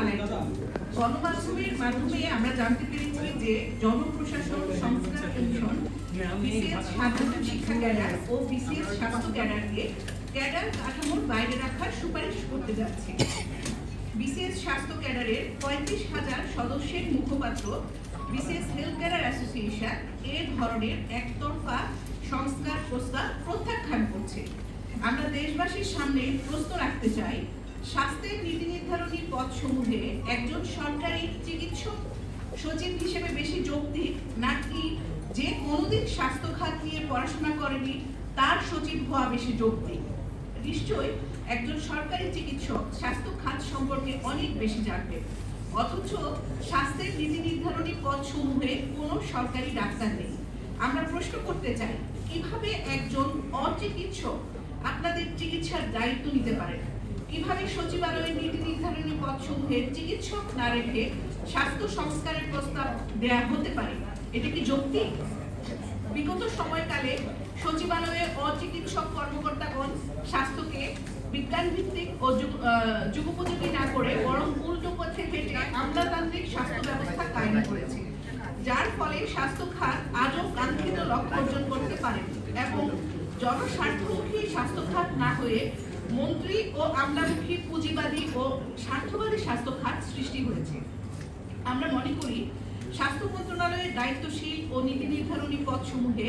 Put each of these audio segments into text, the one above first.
আলাইকুম গণমাধ্যমের মাধ্যমে আমরা জানতে পেরেছি যে জনপ্রশাসন, সংস্কার কমিশন সাধারণ শিক্ষা ক্যাডার ও স্বাস্থ্য ক্যাডারকে ক্যাডার কাঠামোর বাইরে রাখার সুপারিশ করতে যাচ্ছে। স্বাস্থ্য ক্যাডারের পঁয়ত্রিশ হাজার সদস্যের মুখপাত্র হেলথ ক্যাডার অ্যাসোসিয়েশন এ ধরনের একতরফা সংস্কার প্রস্তাব প্রত্যাখ্যান করছে। আমরা দেশবাসীর সামনে প্রশ্ন রাখতে চাই স্বাস্থ্যের নীতি নির্ধারণী পদসমূহে একজন সরকারি চিকিৎসক, সচিব হিসেবে বেশি যৌক্তিক নাকি যে কোনোদিন স্বাস্থ্য খাত নিয়ে পড়াশোনা করেনি, তার সচিব হওয়া বেশি যৌক্তিক নিশ্চয়ই একজন সরকারি চিকিৎসক স্বাস্থ্য খাত সম্পর্কে অনেক বেশি জানবে। অথচ স্বাস্থ্যের নীতি নির্ধারণী পদসমূহে কোনো সরকারি ডাক্তার নেই। আমরা প্রশ্ন করতে চাই, কীভাবে একজন অচিকিৎসক আপনাদের চিকিৎসার দায়িত্ব নিতে পারেন? কীভাবে সচিবালয়ের নীতি নির্ধারণী পদসমূহে চিকিৎসক না রেখে স্বাস্থ্য সংস্কারের প্রস্তাব দেয়া হতে পারে। এটা কি যৌক্তিক? বিগত সময়কালে সচিবালয়ে অচিকিৎসক কর্মকর্তাগণ স্বাস্থ্যকে বিজ্ঞান ভিত্তিক ও যুগ- যুগোপযোগী না করে বরং উল্টো পথে হেঁটে আমলাতান্ত্রিক স্বাস্থ্য ব্যবস্থা কায়েম করেছে, যার ফলে স্বাস্থ্য খাত আজও কাঙ্ক্ষিত লক্ষ্য অর্জন করতে পারে এবং জনস্বার্থমুখী স্বাস্থ্য খাত না হয়ে মন্ত্রী ও আমলামুখী পুঁজিবাদী ও স্বার্থবাদী স্বাস্থ্য খাত সৃষ্টি হয়েছে। আমরা মনে করি, স্বাস্থ্য মন্ত্রণালয়ের দায়িত্বশীল ও নীতি নির্ধারণী পদসমূহে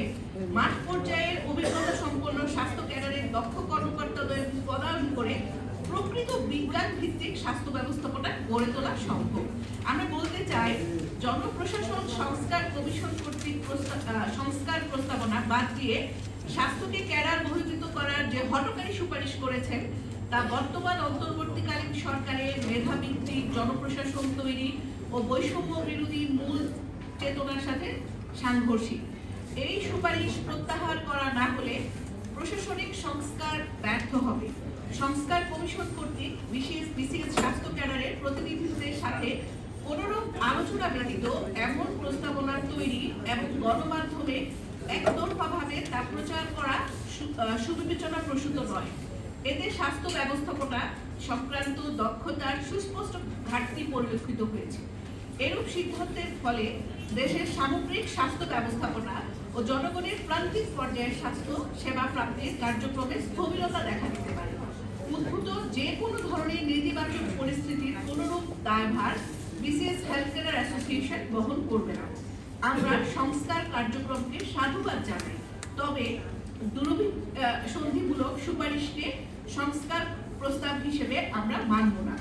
মাঠ পর্যায়ের অভিজ্ঞতা সম্পন্ন স্বাস্থ্য ক্যাডারের দক্ষ কর্মকর্তাদের পদায়ন করে প্রকৃত বিজ্ঞান ভিত্তিক স্বাস্থ্য ব্যবস্থাপনা গড়ে তোলা সম্ভব। আমরা বলতে চাই, জনপ্রশাসন সংস্কার কমিশন কর্তৃক সংস্কার প্রস্তাবনা বাদ দিয়ে স্বাস্থ্যকে ক্যাডার বহির্ভূত করার যে হটকারী সুপারিশ করেছেন, তা বর্তমান অন্তর্বর্তীকালীন সরকারের মেধাভিত্তিক জনপ্রশাসন তৈরি ও বৈষম্য বিরোধী মূল চেতনার সাথে সাংঘর্ষিক। এই সুপারিশ প্রত্যাহার করা না হলে প্রশাসনিক সংস্কার ব্যর্থ হবে। সংস্কার কমিশন কর্তৃক বিশেষ বিশেষ স্বাস্থ্য ক্যাডারের প্রতিনিধিদের সাথে কোনোরূপ আলোচনা ব্যতীত এমন প্রস্তাবনা তৈরি এবং গণমাধ্যমে একতরফাভাবে তা প্রচার করা সুবিবেচনা প্রসূত নয়। এতে স্বাস্থ্য ব্যবস্থাপনা সংক্রান্ত দক্ষতার সুস্পষ্ট ঘাটতি পরিলক্ষিত হয়েছে। এরূপ সিদ্ধান্তের ফলে দেশের সামগ্রিক স্বাস্থ্য ব্যবস্থাপনা ও জনগণের প্রান্তিক পর্যায়ের স্বাস্থ্য সেবা প্রাপ্তির কার্যক্রমে স্থবিরতা দেখা দিতে পারে। উদ্ভূত যে কোনো ধরনের নেতিবাচক পরিস্থিতির কোনরূপ দায়ভার বিসিএস হেলথ কেয়ার অ্যাসোসিয়েশন বহন করবে না। আমরা সংস্কার কার্যক্রমকে সাধুবাদ জানাই। তবে দুরভিসন্ধিমূলক সুপারিশকে সংস্কার প্রস্তাব হিসেবে আমরা মানব না।